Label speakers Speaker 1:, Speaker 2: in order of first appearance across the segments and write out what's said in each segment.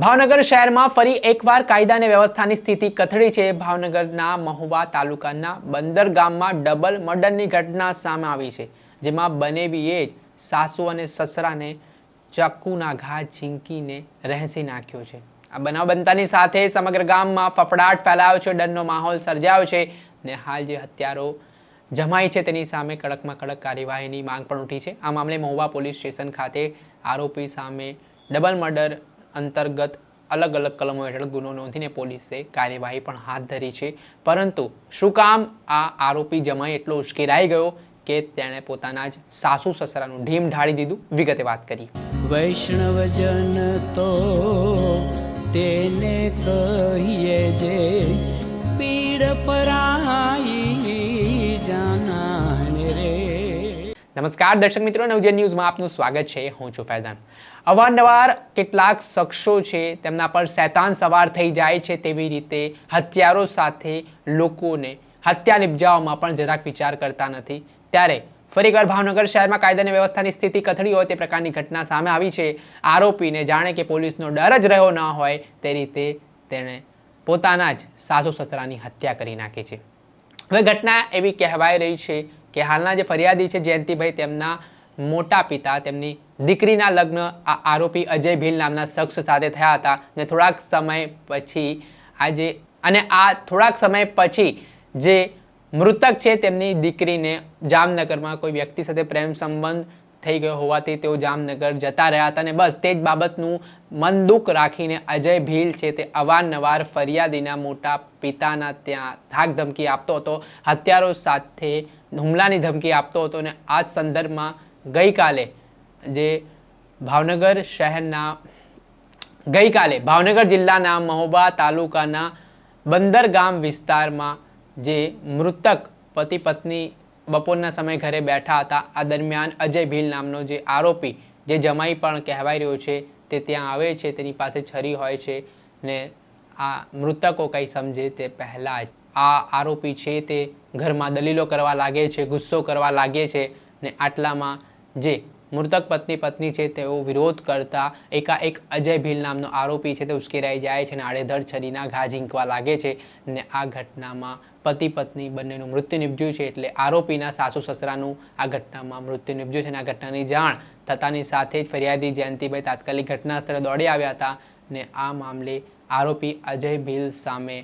Speaker 1: ભાવનગર શહેરમાં ફરી એકવાર કાયદા અને વ્યવસ્થાની સ્થિતિ કથળી છે. ભાવનગરના મહુવા તાલુકાના બંદર ગામમાં ડબલ મર્ડરની ઘટના સામે આવી છે, જેમાં બનેવીએ જ સાસુ અને સસરાને ચાકુના ઘા ઝીંકીને રહેસી નાખ્યો છે. આ બનાવ બનતાની સાથે સમગ્ર ગામમાં ફફડાટ ફેલાયો છે, ડરનો માહોલ સર્જાયો છે ને હાલ જે હત્યારો જમાઈ છે તેની સામે કડકમાં કડક કાર્યવાહીની માંગ પણ ઉઠી છે. આ મામલે મહુવા પોલીસ સ્ટેશન ખાતે આરોપી સામે ડબલ મર્ડર અંતર્ગત અલગ અલગ કલમો હેઠળ ગુનો નોંધીને પોલીસે કાર્યવાહી પણ હાથ ધરી છે. પરંતુ શું કામ આ આરોપી જમાઈ એટલો ઉશ્કેરાઈ ગયો કે તેણે પોતાના જ સાસુ સસરાનું ઢીમ ઢાળી દીધું? વિગતે વાત કરી
Speaker 2: વૈષ્ણવજન તો તેને કહીએ જે પીડ પરાઈ
Speaker 1: નમસ્કાર, દર્શક મિત્રો નવજન ન્યૂઝમાં આપનું સ્વાગત છે. હું છું ફૈદાન અવારનવાર કેટલાક શખ્સો છે તેમના પર શૈતાન સવાર થઈ જાય છે તેવી રીતે હત્યારો સાથે લોકોને હત્યા નિપજાવવામાં પણ જરાક વિચાર કરતા નથી. ત્યારે ફરીવાર ભાવનગર શહેરમાં કાયદાની વ્યવસ્થાની સ્થિતિ કથળી હોય તે પ્રકારની ઘટના સામે આવી છે. આરોપીને જાણે કે પોલીસનો ડર જ રહ્યો ન હોય તે રીતે તેણે પોતાના જ સાસુ સસરાની હત્યા કરી નાખી છે. હવે ઘટના એવી કહેવાય રહી છે કે હાલના જે ફરિયાદી છે જયંતિભાઈ, તેમના મોટા પિતા, તેમની દીકરીના લગ્ન આ આરોપી અજય ભીલ નામના શખ્સ સાથે થયા હતા ને થોડાક સમય પછી આજે અને આ થોડાક સમય પછી જે મૃતક છે તેમની દીકરીને જામનગરમાં કોઈ વ્યક્તિ સાથે પ્રેમ સંબંધ થઈ ગયો હોવાથી તેઓ જામનગર જતા રહ્યા હતા અને બસ તે જ બાબતનું મન દુઃખ રાખીને અજય ભીલ છે તે અવારનવાર ફરિયાદીના મોટા પિતાના ત્યાં ધાક ધમકી આપતો હતો. હત્યારો સાથે હુમલાની ધમકી આપતો હતો અને આ સંદર્ભમાં ગઈકાલે જે ભાવનગર શહેરના ગઈકાલે ભાવનગર જિલ્લાના મહોબા તાલુકાના બંદર ગામ વિસ્તારમાં જે મૃતક પતિ પત્ની બપોરના સમયે ઘરે બેઠા હતા, આ દરમિયાન અજય ભીલ નામનો જે આરોપી જે જમાઈ પણ કહેવાય રહ્યો છે, તે ત્યાં આવે છે, તેની પાસે છરી હોય છે ને આ મૃતકો કંઈ સમજે તે પહેલાં જ. આ આરોપી છે તે ઘરમાં દલીલો કરવા લાગે છે, ગુસ્સો કરવા લાગે છે ને આટલામાં જે મૃતક પત્ની પત્ની છે તેઓ વિરોધ કરતા એકાએક અજય ભીલ નામનો આરોપી છે તે ઉશ્કેરાઈ જાય છે અને આડેધડ છરીના ઘા ઝીંકવા લાગે છે ને આ ઘટનામાં પતિ પત્ની બંનેનું મૃત્યુ નિપજ્યું છે એટલે આરોપીના સાસુ સસરાનું આ ઘટનામાં મૃત્યુ નિપજ્યું છે અને આ ઘટનાની જાણ થતાની સાથે જ ફરિયાદી જયંતિભાઈ તાત્કાલિક ઘટના સ્થળે દોડી આવ્યા હતા ને આ મામલે આરોપી અજય ભીલ સામે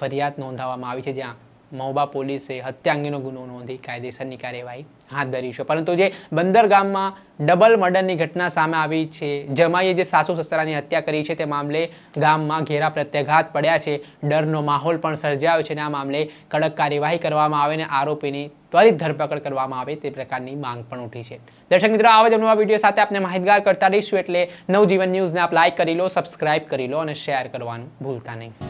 Speaker 1: ફરિયાદ નોંધાવવામાં આવી છે જ્યાં મહોબા પોલીસે હત્યા અંગેનો ગુનો નોંધી કાયદેસરની કાર્યવાહી હાથ ધરી છે. પરંતુ જે બંદર ગામમાં ડબલ મર્ડરની ઘટના સામે આવી છે જમાઈએ જે સાસુ સસરાની હત્યા કરી છે તે મામલે ગામમાં ઘેરા પ્રત્યાઘાત પડ્યા છે. ડરનો માહોલ પણ સર્જાયો છે અને આ મામલે કડક કાર્યવાહી કરવામાં આવે અને આરોપીની ત્વરિત ધરપકડ કરવામાં આવે તે પ્રકારની માંગ પણ ઉઠી છે. દર્શક મિત્રો, આવા જ નવા વીડિયો સાથે આપણે માહિતગાર કરતા રહીશું એટલે નવજીવન ન્યૂઝને આપ લાઇક કરી લો સબસ્ક્રાઇબ કરી લો અને શેર કરવાનું ભૂલતા નહીં.